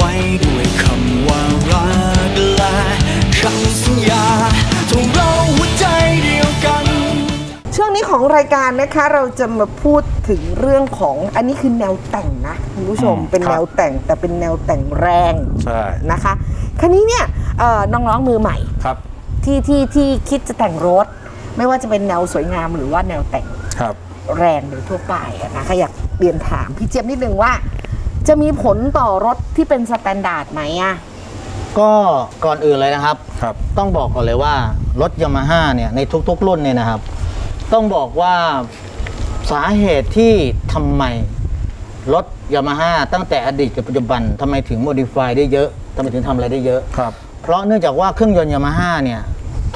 ไว้ด้วยคำว่ารักและคำสัญญาทงเราหัวใจเดียวกัน ช่วงนี้ของรายการนะคะเราจะมาพูดถึงเรื่องของอันนี้คือแนวแต่งนะคุณผู้ชมอืมเป็นครับแนวแต่งแต่เป็นแนวแต่งแรงใช่ นะคะคันนี้เนี่ยเอ่อน้องๆมือใหม่ ครับ ที่ที่ที่คิดจะแต่งรถ ไม่ว่าจะเป็นแนวสวยงามหรือว่าแนวแต่งครับ แรงโดยทั่วไปอะนะคะอยากเรียนถามพี่เจี๊ยบนิดนึงว่า จะมีผลต่อรถที่เป็นสแตนดาร์ดไหมอะก็ก่อนอื่นเลยนะครับ ครับ ต้องบอกก่อนเลยว่ารถยามาฮ่าเนี่ยในทุกๆ รุ่นเนี่ยนะครับ ต้องบอกว่าสาเหตุที่ทำไมรถยามาฮ่าตั้งแต่อดีตกับปัจจุบันทำไมถึงโมดิฟายได้เยอะทำไมถึงทำอะไรได้เยอะ ครับ เพราะเนื่องจากว่าเครื่องยนต์ยามาฮ่าเนี่ย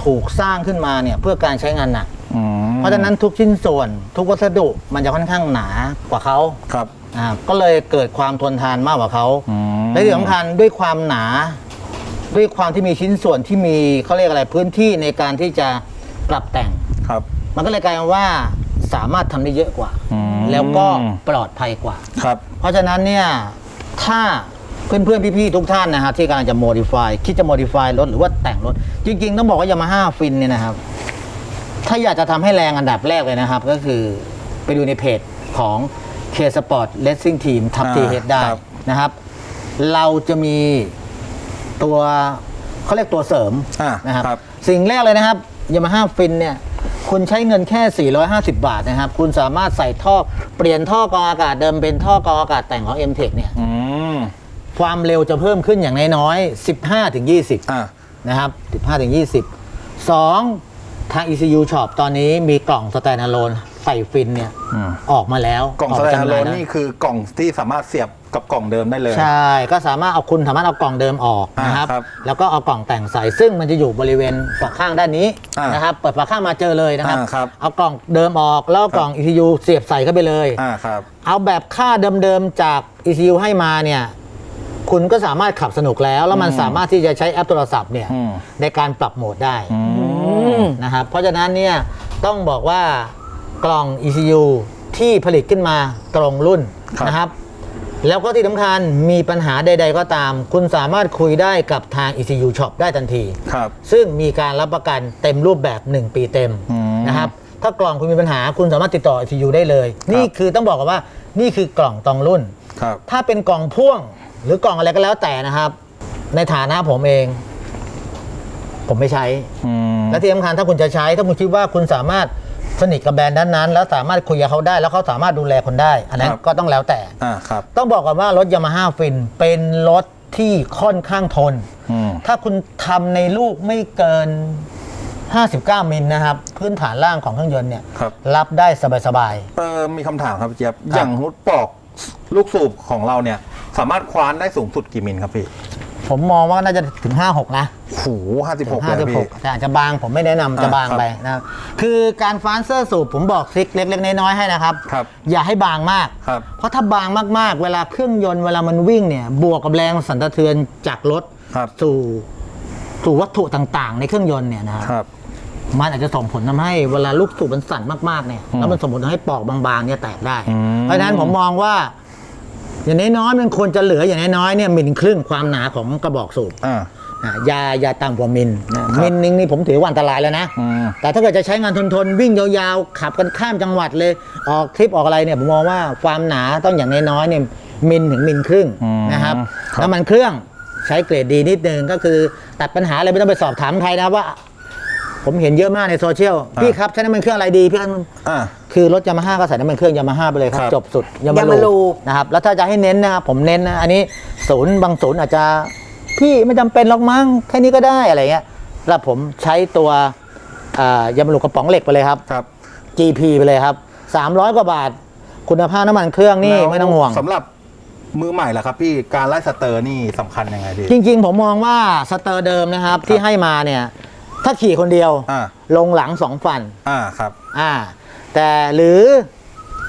ถูกสร้างขึ้นมาเนี่ยเพื่อการใช้งานหนักอืม เพราะฉะนั้นทุกชิ้นส่วนทุกวัสดุมันจะค่อนข้างหนากว่าเขาครับอ่าก็เลยเกิดความทนทานมากกว่าเขาอืมและที่สำคัญด้วยความหนา ด้วยความที่มีชิ้นส่วนที่มีเขาเรียกอะไรพื้นที่ในการที่จะปรับแต่ง ครับ มันก็เลยกลายเป็นว่าสามารถทำได้เยอะกว่า อืม แล้วก็ปลอดภัยกว่า ครับ เพราะฉะนั้นเนี่ยถ้าเพื่อนๆ พี่ๆ ทุกท่านนะฮะที่กำลังจะ modify คิดจะ modify รถหรือว่าแต่งรถ จริงๆ ต้องบอกว่ายามาฮ่าฟินเนี่ยนะครับ ถ้าอยากจะทำให้แรงอันดับแรกเลยนะครับ ก็คือไปดูในเพจของ K Sport Racing Team ทับอ่าทีเฮดได้ครับ นะครับ เราจะมีตัวเขาเรียกตัวเสริมอ่านะครับ ครับ สิ่งแรกเลยนะครับยามาฮ่าฟินเนี่ยคุณใช้เงินแค่ 450 บาทนะครับ คุณสามารถใส่ท่อเปลี่ยนท่อกรองอากาศเดิมเป็นท่อกรองอากาศแต่งของ m t e c h เนี่ยอืมความเร็วจะเพิ่มขึ้นอย่างน้อยๆ15ถึง20 อ่า นะครับ 15ถึง20 2 ทาง ECU Shop ตอนนี้มีกล่องสแตนด์ a โ o นใส่ฟินเนี่ยอืม ออกมาแล้วกล่องอสมาแตนจำหด์โลยนแล้วนี่คือกล่องที่สามารถเสียบกับกล่องเดิมได้เลย ใช่ก็สามารถเอาคุณสามารถเอากล่องเดิมออกนะครับ อ่าครับแล้วก็เอากล่องแต่งใส่ซึ่งมันจะอยู่บริเวณฝาข้างด้านนี้อ่านนะครับเปิดฝาข้างมาเจอเลยนะครับ อ่าครับ เอากล่องเดิมออกแล้วเอากล่อง ECU เสียบใส่เข้าไปเลย อ่าครับ เอาแบบค่าเดิมๆจาก ECU ให้มาเนี่ย คุณก็สามารถขับสนุกแล้ว แล้วมันอืมสามารถที่จะใช้แอปโทรศัพท์เนี่ยอืม ในการปรับโหมดได้ อื ม นะครับเพราะฉะนั้นเนี่ยต้องบอกว่ากล่อง ECU ที่ผลิตขึ้นมาตรงรุ่นครับนะครับ แล้วก็ที่สำคัญมีปัญหาใด ๆ ก็ตาม คุณสามารถคุยได้กับทาง ECU Shop ได้ทันที ครับ ซึ่งมีการรับประกันเต็มรูปแบบ 1 ปีเต็มอืมนะครับ ถ้ากล่องคุณมีปัญหาคุณสามารถติดต่อ ECU ได้เลย นี่คือต้องบอกกันว่านี่คือกล่องตองรุ่น ครับ ถ้าเป็นกล่องพ่วงหรือกล่องอะไรก็แล้วแต่นะครับ ในฐานะผมเอง ผมไม่ใช้ อืม และที่สำคัญถ้าคุณจะใช้ถ้าคุณคิดว่าคุณสามารถสนิทกับแบรนด์นั้นๆแล้วสามารถคุยกับเขาได้แล้วเขาสามารถดูแลคนได้ อันนั้นก็ต้องแล้วแต่ อ่าครับ ต้องบอกก่อนว่ารถยามาฮ่าฟินเป็นรถที่ค่อนข้างทน อืม ถ้าคุณทำในลูกไม่เกิน 59 มิลนะครับ พื้นฐานล่างของเครื่องยนต์เนี่ยครับรับได้สบายเออมีคำถามครับพี่เจี๊ยบอย่างนุดปลอกลูกสูบของเราเนี่ย สามารถคว้านได้สูงสุดกี่มิลครับพี่ๆ ผมมองว่าน่าจะถึง 56 นะโหห้าสิบหกเลยพี่ 56แต่อาจจะบางผมไม่แนะนำจะอ่าบางครับไปนะครับคือการฟานเซอร์สูบผมบอกทริคเล็ก ๆ น้อยๆให้นะครับ ครับอย่าให้บางมาก ครับ เพราะถ้าบางมากๆ เวลาเครื่องยนต์เวลามันวิ่งเนี่ยบวกกับแรงสั่นสะเทือนจากรถครับสู่สู่วัตถุต่างๆ ในเครื่องยนต์เนี่ยนะครับ ครับ มันอาจจะส่งผลทำให้เวลาลูกสูบมันสั่นมากๆเนี่ยอืมแล้วมันส่งผลทำให้ปลอกบางๆเนี่ยแตกได้ อืมเพราะฉะนั้นผมมองว่า อย่างน้อยๆมันควรจะเหลืออย่างน้อยๆเนี่ยมิลครึ่งความหนาของกระบอกสูบอ่า อะอยาอยาต่ำกว่ามิลนะครับมิลนึงนี่ผมถือว่าอันตรายแล้วนะ อืม แต่ถ้าเกิดจะใช้งานทนๆวิ่งยาวๆ ขับกันข้ามจังหวัดเลย ออกทริปออกอะไรเนี่ยผมมองว่าความหนาต้องอย่างน้อยๆเนี่ยมิลถึงมิลครึ่งอืมนะครับครับ น้ำมันเครื่องใช้เกรดดีนิดนึงก็คือตัดปัญหาอะไรไม่ต้องไปสอบถามใครนะว่า ผมเห็นเยอะมากในโซเชียลพี่ครับใช้น้ำมันเครื่องอะไรดีพี่ครับ อ่า คือรถยามาฮ่าก็ใส่น้ำมันเครื่องยามาฮ่าไปเลยครับครับจบสุดยา Yamaha มาลูนะครับแล้วถ้าจะให้เน้นนะครับผมเน้นนะอันนี้ศูนย์บางศูนย์อาจจะ พี่ไม่จำเป็นหรอกมั้งแค่นี้ก็ได้อะไรเงี้ยแล้วผมใช้ตัวอ่ายามาลูกระป๋องเหล็กไปเลยครับ ครับ GP ไปเลยครับ 300 กว่าบาท คุณภาพน้ำมันเครื่องนี่แล้วไม่ต้องห่วง สำหรับมือใหม่ล่ะครับพี่การไล่สเตอร์นี่สำคัญยังไงพี่ จริง ๆ ผมมองว่าสเตอร์เดิมนะครับที่ให้มาเนี่ย ถ้าขี่คนเดียว อ่า ลงหลังสองฟัน อ่าครับ อ่า แต่หรือ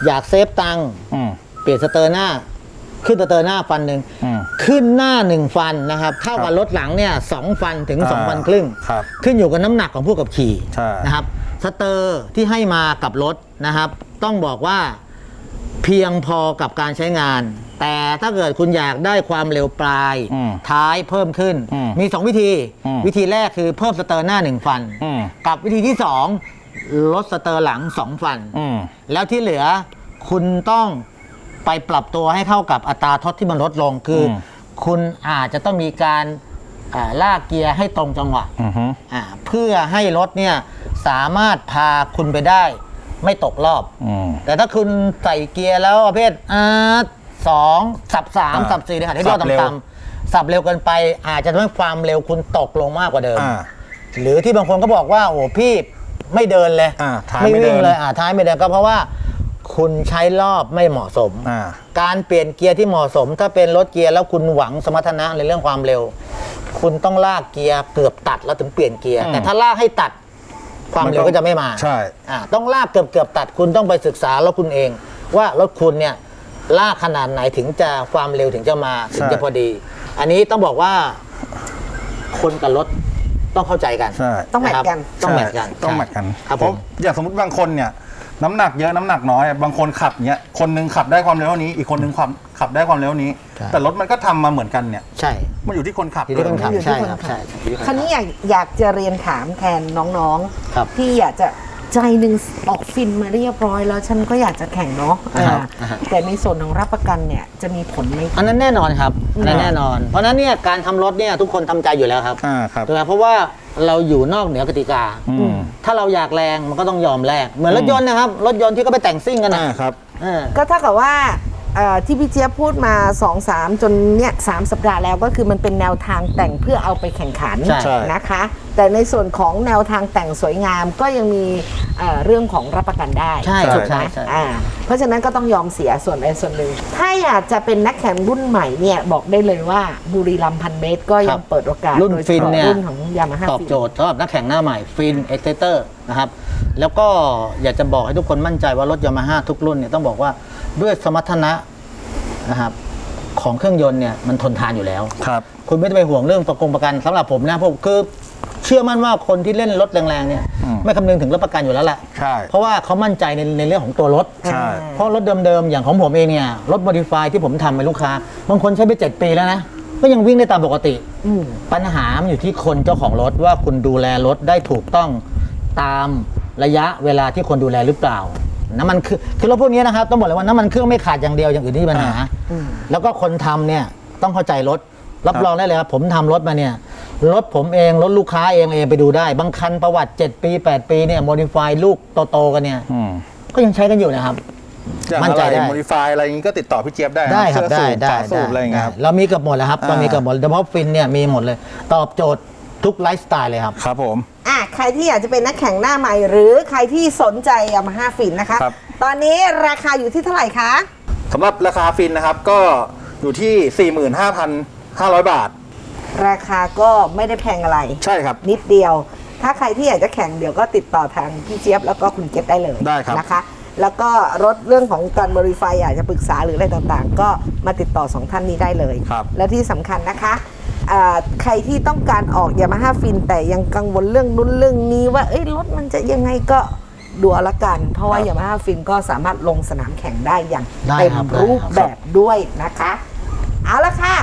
อยากเซฟตังค์อืม เปลี่ยนสเตอร์หน้า ขึ้นสเตอร์หน้าฟันหนึ่งอืมขึ้นหน้าหนึ่งฟันนะครับเท่าครักับบรถหลังเนี่ยสองฟันถึงสองอ่าฟันครึ่ง ครับขึ้นอยู่กับน้ำหนักของผู้ขับขี่ใช่ นะครับสเตอร์ที่ให้มากับรถนะครับ ต้องบอกว่าเพียงพอกับการใช้งาน แต่ถ้าเกิดคุณอยากได้ความเร็วปลาย อืมท้ายเพิ่มขึ้นอืมมี2วิธี อืมวิธีแรกคือเพิ่มสเตอร์หน้า1ฟัน อืม กับวิธีที่ 2 ลดสเตอร์หลัง2ฟันอืมแล้วแล้วที่เหลือคุณต้องไปปรับตัวให้เข้ากับอัตราทดที่มันลดลงคืออม คุณอาจจะต้องมีการอ่าลากเกียร์ให้ตรงจังหวะ อือฮึ อ่าเพื่อให้รถเนี่ยสามารถพาคุณไปได้ไม่ตกรอบ อืมแต่ถ้าคุณใส่เกียร์แล้วประเภทอ่าสองสับสามอ่าสับสี่เนี่ยให้รอบสับเร็ว ต่ำๆสับเร็วเกินไป อาจจะทำให้ความเร็วคุณตกลงมากกว่าเดิม อ่า หรือที่บางคนก็บอกว่า โอ้พี่ ไม่เดินเลยอ่าท้ายไม่ไม่เดิวิ่งนเลยอ่าท้ายไม่เดินก็เพราะว่า คุณใช้รอบไม่เหมาะสม อ่า การเปลี่ยนเกียร์ที่เหมาะสม ถ้าเป็นรถเกียร์แล้วคุณหวังสมรรถนะในเรื่องความเร็ว คุณต้องลากเกียร์เกือบตัดแล้วถึงเปลี่ยนเกียร์อืมแต่ถ้าลากให้ตัดความเร็วก็จะไม่มา ใช่ อ่าต้องลากเกือบเกือบตัดคุณต้องไปศึกษารถคุณเอง ว่ารถคุณเนี่ยลากขนาดไหนถึงจะความเร็วถึงจะมา ถึงจะพอดี อันนี้ต้องบอกว่า คนกับรถ ต้องเข้าใจกันใช่ ต้องแมทกัน นะครับต้องแมทกันใช่ต้องแมทกันครับเพผราะม อย่างสมมติบางคนเนี่ย น้ำหนักเยอะน้ำหนักน้อยบางคนขับเนี้ยคนหนึงขับได้ความเร็วเท่านี้ อีกคนหนึงขับขับได้ความเร็วเท่านี้ ใช่ แต่รถมันก็ทำมาเหมือนกันเนี่ย ใช่มันอยู่ที่คนขับอยู่ที่คนขับอยู่ที่ใช่คนครับขับใช่อยู่ที่คนขับคราวนี้อยากอยากจะเรียนถามแทนน้องครับ ๆ ที่อยากจะ ใจหนึ่งออกฟินมาเรียบร้อยแล้วฉันก็อยากจะแข่งเนาะครับอ่าอ่าฮะ แต่ในส่วนของรับประกันเนี่ยจะมีผลไหม อันนั้นแน่นอนครับอันนั้นแน่นอน เพราะฉะนั้นเนี่ยการทำรถเนี่ยทุกคนทำใจอยู่แล้วครับอ่าครับถูกไหมเพราะว่าเราอยู่นอกเหนือกติกา อืมถ้าเราอยากแรงมันก็ต้องยอมแลกเหมือนรถยนต์นะครับ รถยนต์ที่ก็ไปแต่งซิ่งกันนะอ่าครับ เออก็เท่ากับว่าเอ่อ ที่พี่เจี๊ยบพูดมา 2 3 จนเนี่ยสามสัปดาห์แล้วก็คือมันเป็นแนวทางแต่งเพื่อเอาไปแข่งขันใช่ใช่ นะคะ แต่ในส่วนของแนวทางแต่งสวยงามก็ยังมีเอ่อเรื่องของรับประกันได้ใช่ถูกไหมใช่ใช่ อ่าเพราะฉะนั้นก็ต้องยอมเสียส่วนใดส่วนหนึ่ง ถ้าอยากจะเป็นนักแข่งรุ่นใหม่เนี่ยบอกได้เลยว่าบุรีรัมย์พันเมตรก็ยังเปิดโอกาสรุ่นโดยเฉฟินพาะเนี่ย รุ่นของยามาฮ่าตอบโจทย์สำหรับนักแข่งหน้าใหม่ฟินเอ็กเซเตอร์นะครับแล้วก็อยากจะบอกให้ทุกคนมั่นใจว่ารถยามาฮ่าทุกรุ่นเนี่ยต้องบอกว่า ด้วยสมรรถนะนะครับของเครื่องยนต์เนี่ยมันทนทานอยู่แล้ว ครับ คุณไม่ต้องไปห่วงเรื่องประกงประกันสำหรับผมนะผมคือเชื่อมั่นว่าคนที่เล่นรถแรงๆเนี่ยอืมไม่คำนึงถึงรถประกันอยู่แล้วแหละใช่เพราะว่าเขามั่นใจในในเรื่องของตัวรถใช่ เพราะรถเดิมๆอย่างของผมเองเนี่ยรถ modify ที่ผมทำให้ลูกค้าบางคนใช้ไป 7 ปีแล้วนะก็ยังวิ่งได้ตามปกติ อืม ปัญหามันอยู่ที่คนเจ้าของรถว่าคุณดูแลรถได้ถูกต้องตามระยะเวลาที่คนดูแลหรือเปล่า น้ำมันคือคือรถพวกนี้นะครับต้องบอกเลยว่าน้ำมันเครื่องไม่ขาดอย่างเดียวอย่างอื่นที่มีปัญหา แล้วก็คนทำเนี่ยต้องเข้าใจรถรับรองได้เลยครับผมทำรถมาเนี่ยรถผมเองรถลูกค้าเองเองไปดูได้ บางคันประวัติ 7 ปี 8 ปีเนี่ย modify ลูกโตๆกันเนี่ยอืมก็ยังใช้กันอยู่นะครับ อย่างมั่นอะใจไรได้ โมดิฟายอะไรอย่างนี้ก็ติดต่อพี่เจี๊ยบได้นะได้ครับเสื้ได้อสูบได้ฝาสูบอะไรอย่างเงี้ยครับได้เรามีเกือบหมดแล้วครับอ่า เรามีเกือบหมดเฉพาะฟินเนี่ยมีหมดเลย ตอบโจทย์ทุกไลฟ์สไตล์เลยครับ ครับผมอะ ใครที่อยากจะเป็นนักแข่งหน้าใหม่ หรือใครที่สนใจยามาฮ่าฟินนะคะ ครับ ตอนนี้ราคาอยู่ที่เท่าไหร่คะ สำหรับราคาฟินนะครับก็อยู่ที่ 45,500 บาท ราคาก็ไม่ได้แพงอะไร ใช่ครับ นิดเดียว ถ้าใครที่อยากจะแข่งเดี๋ยวก็ติดต่อทางพี่เจี๊ยบแล้วก็คุณเก็ตได้เลยได้ครับนะคะ แล้วก็รถเรื่องของการบริไฟอยากจะปรึกษาหรืออะไรต่างๆ ก็มาติดต่อสองท่านนี้ได้เลย ครับ และที่สำคัญนะคะอ่าใครที่ต้องการออกยามาฮ่าฟินแต่ยังกังวลเรื่องนู้นเรื่องนี้ว่าเอ้ยรถมันจะยังไงก็ดูเอาละกัน เพราะว่าครับยามาฮ่าฟินก็สามารถลงสนามแข่งได้อย่างได้เต็มครับได้รูปครับ แบบด้วยนะคะ เอาละค่ะ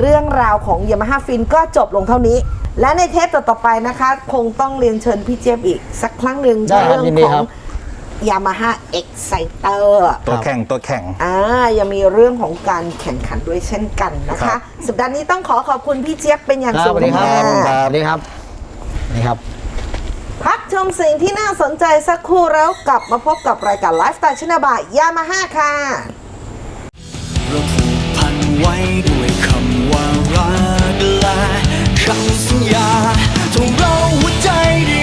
เรื่องราวของยามาฮ่าฟินก็จบลงเท่านี้ และในเทปต่อๆไปนะคะ คงต้องเรียนเชิญพี่เจี๊ยบอีกสักครั้งหนึ่งได้ครับเรื่ยินดีขอครัง บ ยามาฮ่าเอ็กไซเตอร์ตัวแข่งตัวแข่งอ่ายังมีเรื่องของการแข่งขันด้วยเช่นกันนะคะ สัปดาห์นี้ต้องขอขอบคุณพี่เจี๊ยบเป็นอย่างสูงค่ะสวัสดีครับนี่ครับ พักชมสิ่งที่น่าสนใจสักครู่แล้วกลับมาพบกับรายการไลฟ์สไตล์ชนบะยามาฮ่าค่ะเราผูกพันไว้ด้วยคำว่ารักและคำสัญญาทงเราหัวใจดี